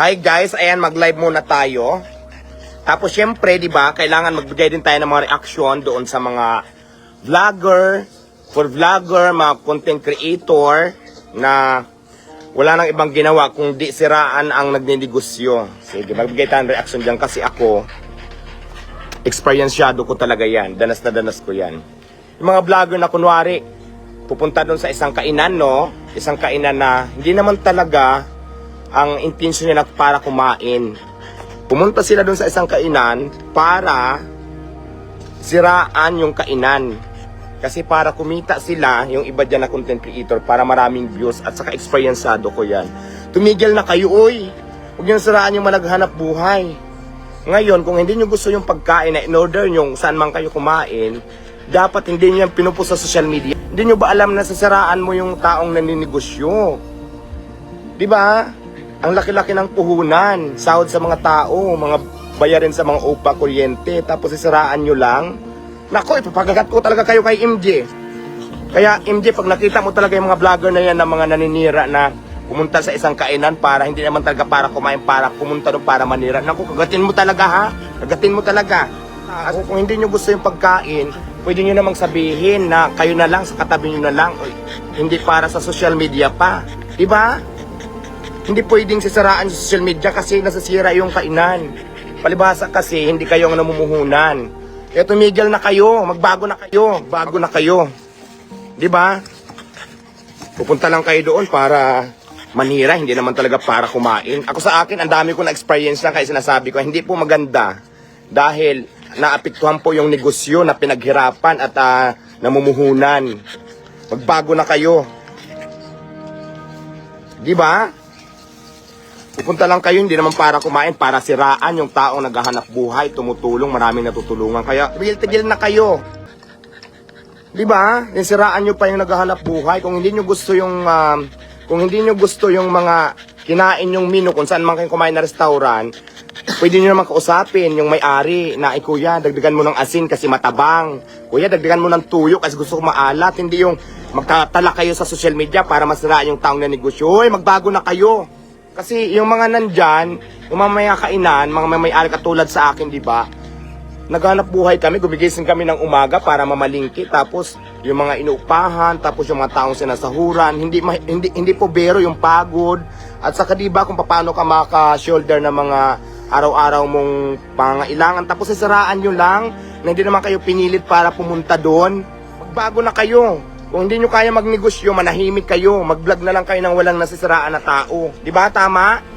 Hi guys, ayan mag-live muna tayo. Tapos syempre, 'di ba, kailangan magbigay din tayo ng mga reaction doon sa mga vlogger, for vlogger, mga content creator na wala nang ibang ginawa kung di siraan ang nagninegosyo. Sige, magbigay tayo ng reaction diyan kasi ako experienceado ko talaga 'yan. Danas na danas ko 'yan. Yung mga vlogger na kunwari pupunta doon sa isang kainan, no? Isang kainan na hindi naman talaga ang intention nila para kumain. Pumunta sila doon sa isang kainan para siraan yung kainan. Kasi para kumita sila, yung iba dyan na content creator, para maraming views at saka experienceado ko yan. Tumigil na kayo, uy! Huwag nyo siraan yung malaghanap buhay. Ngayon, kung hindi nyo gusto yung pagkain na in-order nyo saan man kayo kumain, dapat hindi nyo yan pinupost sa social media. Hindi nyo ba alam na sasiraan mo yung taong naninegosyo? Di ba? Ang laki-laki ng puhunan, sahod sa mga tao, mga bayarin sa mga upa, kuryente, tapos sisiraan nyo lang. Nako, ipapagagat ko talaga kayo kay MJ. Kaya MJ, pag nakita mo talaga yung mga vlogger na yan na mga naninira na pumunta sa isang kainan para hindi naman talaga para kumain, para pumunta doon para manira. Naku, kagatin mo talaga ha. Kagatin mo talaga. Ako, kung hindi nyo gusto yung pagkain, pwede nyo namang sabihin na kayo na lang, sa katabi nyo na lang. Uy, hindi para sa social media pa. Diba? Hindi pwedeng sisiraan sa social media kasi nasasira yung kainan. Palibasa kasi hindi kayo ang namumuhunan. Kaya tumigil na kayo, magbago na kayo, bago na kayo. 'Di ba? Pupunta lang kayo doon para manira, hindi naman talaga para kumain. Ako sa akin, ang dami ko na experience na kaya sinasabi ko, hindi po maganda dahil naapektuhan po yung negosyo na pinaghirapan at ah, namumuhunan. Magbago na kayo. 'Di ba? Pupunta lang kayo, hindi naman para kumain, para siraan yung taong naghahanap buhay, tumutulong, maraming natutulungan. Kaya, tigil-tigil na kayo. Di ba? Yung siraan nyo pa yung naghahanap buhay. Kung hindi nyo gusto yung, um, kung hindi nyo gusto yung mga kinain yung menu, kung saan man kayo kumain na restaurant, pwede nyo naman kausapin yung may-ari na, ay kuya, dagdagan mo ng asin kasi matabang. Kuya, dagdagan mo ng tuyo kasi gusto ko maalat. Hindi yung magtatala kayo sa social media para masiraan yung taong na negosyo. Hoy, magbago na kayo. Kasi yung mga nandyan, yung mga may kainan, mga may may-ari katulad sa akin, di ba? Naghanap buhay kami, gumigising kami ng umaga para mamalingki, tapos yung mga inuupahan, tapos yung mga taong sinasahuran, hindi, hindi, hindi po bero yung pagod, at saka di ba kung paano ka maka-shoulder ng mga araw-araw mong pangailangan, tapos sasaraan nyo lang, na hindi naman kayo pinilit para pumunta doon, magbago na kayo. Kung hindi nyo kaya magnegosyo, manahimik kayo. Mag-vlog na lang kayo ng walang nasisiraan na tao. Di ba? Tama?